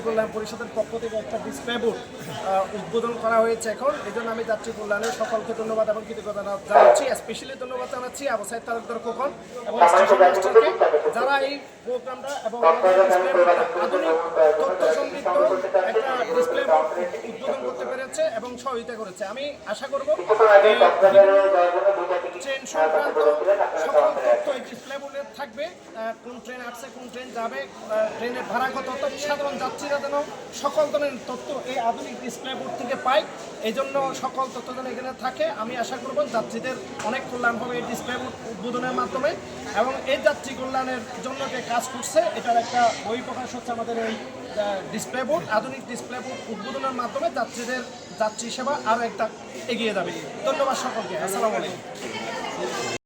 যাত্রী কল্যাণ পরিষদের পক্ষ থেকে একটা ডিসপ্লে বোর্ড উদ্বোধন করা হয়েছে এখন। এই জন্য আমি যাত্রী কল্যাণের সকলকে ধন্যবাদ এবং কৃতজ্ঞতা জানাচ্ছি। স্পেশালি ধন্যবাদ জানাচ্ছি আবু সাইদ তালুকদার খোকন এবং স্টেশন মাস্টারকে যারা এই প্রোগ্রামটা এবং আধুনিক তথ্য সমৃদ্ধ একটা ডিসপ্লে বোর্ড উদ্বোধন করতে পেরেছে এবং সহযোগিতা করেছে। আমি আশা করব ট্রেন সংক্রান্ত সকল তথ্য এই ডিসপ্লে বোর্ডে থাকবে কোন ট্রেন আসছে কোন ট্রেন যাবে ট্রেনের ভাড়া কত অর্থাৎ সাধারণ যাত্রীরা যেন সকল ধরনের তথ্য এই আধুনিক ডিসপ্লে বোর্ড থেকে পায় এই জন্য সকল তথ্য যেন এখানে থাকে। আমি আশা করব যাত্রীদের অনেক কল্যাণ হবে এই ডিসপ্লে বোর্ড উদ্বোধনের মাধ্যমে এবং এই যাত্রী কল্যাণের জন্য যে কাজ করছে এটার একটা বই প্রকাশ হচ্ছে আমাদের এই ডিসপ্লে বোর্ড আধুনিক ডিসপ্লে বোর্ড উদ্বোধনের মাধ্যমে যাত্রীদের যাত্রী সেবা আরও একটা এগিয়ে যাবে। ধন্যবাদ সকলকে। আসসালামু আলাইকুম।